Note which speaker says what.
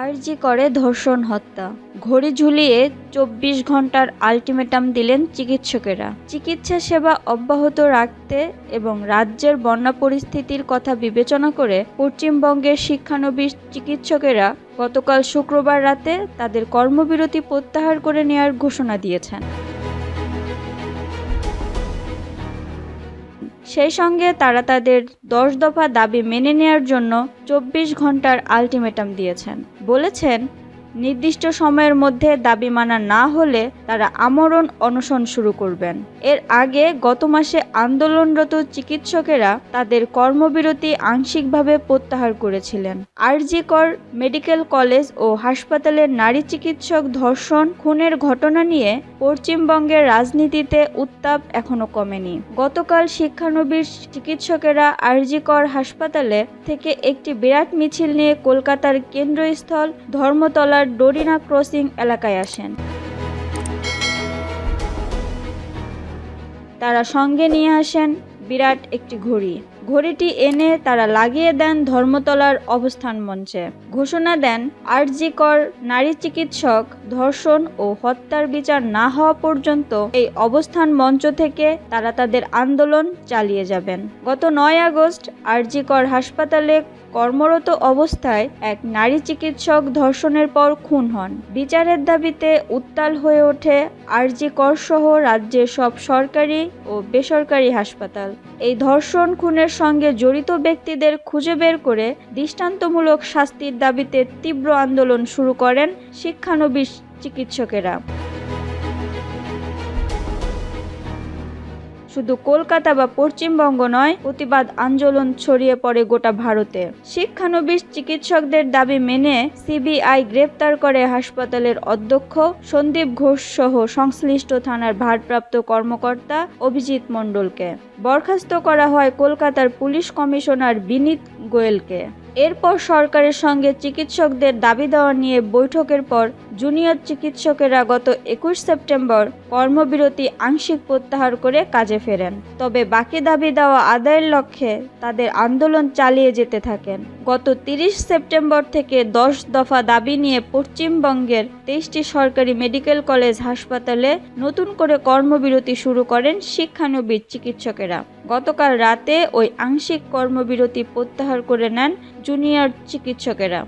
Speaker 1: আরজি করে ধর্ষণ, হত্যা। ঘড়ি ঝুলিয়ে চব্বিশ ঘণ্টার আলটিমেটাম দিলেন চিকিৎসকেরা। চিকিৎসা সেবা অব্যাহত রাখতে এবং রাজ্যের বন্যা পরিস্থিতির কথা বিবেচনা করে পশ্চিমবঙ্গের শিক্ষানবিশ চিকিৎসকেরা গতকাল শুক্রবার রাতে তাদের কর্মবিরতি প্রত্যাহার করে নেওয়ার ঘোষণা দিয়েছেন। সেই সঙ্গে তারা তাদের দশ দফা দাবি মেনে নেয়ার জন্য চব্বিশ ঘণ্টার আলটিমেটাম দিয়েছেন। বলেছেন নির্দিষ্ট সময়ের মধ্যে দাবি মানা না হলে তারা আমরণ অনশন শুরু করবেন। এর আগে গত মাসে আন্দোলনরত চিকিৎসকেরা তাদের কর্মবিরতি আংশিকভাবে প্রত্যাহার করেছিলেন। আরজিকর মেডিকেল কলেজ ও হাসপাতালের নারী চিকিৎসক ধর্ষণ, খুনের ঘটনা নিয়ে পশ্চিমবঙ্গের রাজনীতিতে উত্তাপ এখনও কমেনি। গতকাল শিক্ষানবিশ চিকিৎসকেরা আরজিকর হাসপাতালে থেকে একটি বিরাট মিছিল নিয়ে কলকাতার কেন্দ্রস্থল ধর্মতলার ডোরিনা ক্রসিং এলাকায় আসেন। তারা সঙ্গে নিয়ে আসেন বিরাট একটি ঘড়ি। ঘড়িটি এনে তারা লাগিয়ে দেন ধর্মতলার অবস্থান মঞ্চে। ঘোষণা দেন, আরজিকর নারী চিকিৎসক ধর্ষণ ও হত্যার বিচার না হওয়া পর্যন্ত এই অবস্থান মঞ্চ থেকে তারা তাদের আন্দোলন চালিয়ে যাবেন। গত নয় আগস্ট আরজিকর হাসপাতালে কর্মরত অবস্থায় এক নারী চিকিৎসক ধর্ষণের পর খুন হন। বিচারের দাবিতে উত্তাল হয়ে ওঠে আরজি কর সহ রাজ্যের সব সরকারি ও বেসরকারি হাসপাতাল। এই ধর্ষণ খুনের সঙ্গে জড়িত ব্যক্তিদের খুঁজে বের করে দৃষ্টান্তমূলক শাস্তির দাবিতে তীব্র আন্দোলন শুরু করেন শিক্ষানবিশ চিকিৎসকেরা। শুধু কলকাতা বা পশ্চিমবঙ্গ নয়, প্রতিবাদ আন্দোলন ছড়িয়ে পড়ে গোটা ভারতে। শিক্ষানবিশ চিকিৎসকদের দাবি মেনে সিবিআই গ্রেপ্তার করে হাসপাতালের অধ্যক্ষ সন্দীপ ঘোষ সহ সংশ্লিষ্ট থানার ভারপ্রাপ্ত কর্মকর্তা অভিজিৎ মণ্ডলকে। বরখাস্ত করা হয় কলকাতার পুলিশ কমিশনার বিনীত গোয়েলকে। এরপর সরকারের সঙ্গে চিকিৎসকদের দাবি দেওয়া নিয়ে বৈঠকের পর জুনিয়র চিকিৎসকেরা গত একুশ সেপ্টেম্বর কর্মবিরতি আংশিক প্রত্যাহার করে কাজে ফেরেন। তবে বাকি দাবি দেওয়া আদায়ের লক্ষ্যে তাদের আন্দোলন চালিয়ে যেতে থাকেন। গত তিরিশ সেপ্টেম্বর থেকে দশ দফা দাবি নিয়ে পশ্চিমবঙ্গের তেইশটি সরকারি মেডিকেল কলেজ হাসপাতালে নতুন করে কর্মবিরতি শুরু করেন শিক্ষানবিদ চিকিৎসকেরা। গতকাল রাতে ওই আংশিক কর্মবিরতি প্রত্যাহার করে নেন জুনিয়র চিকিৎসকেরা।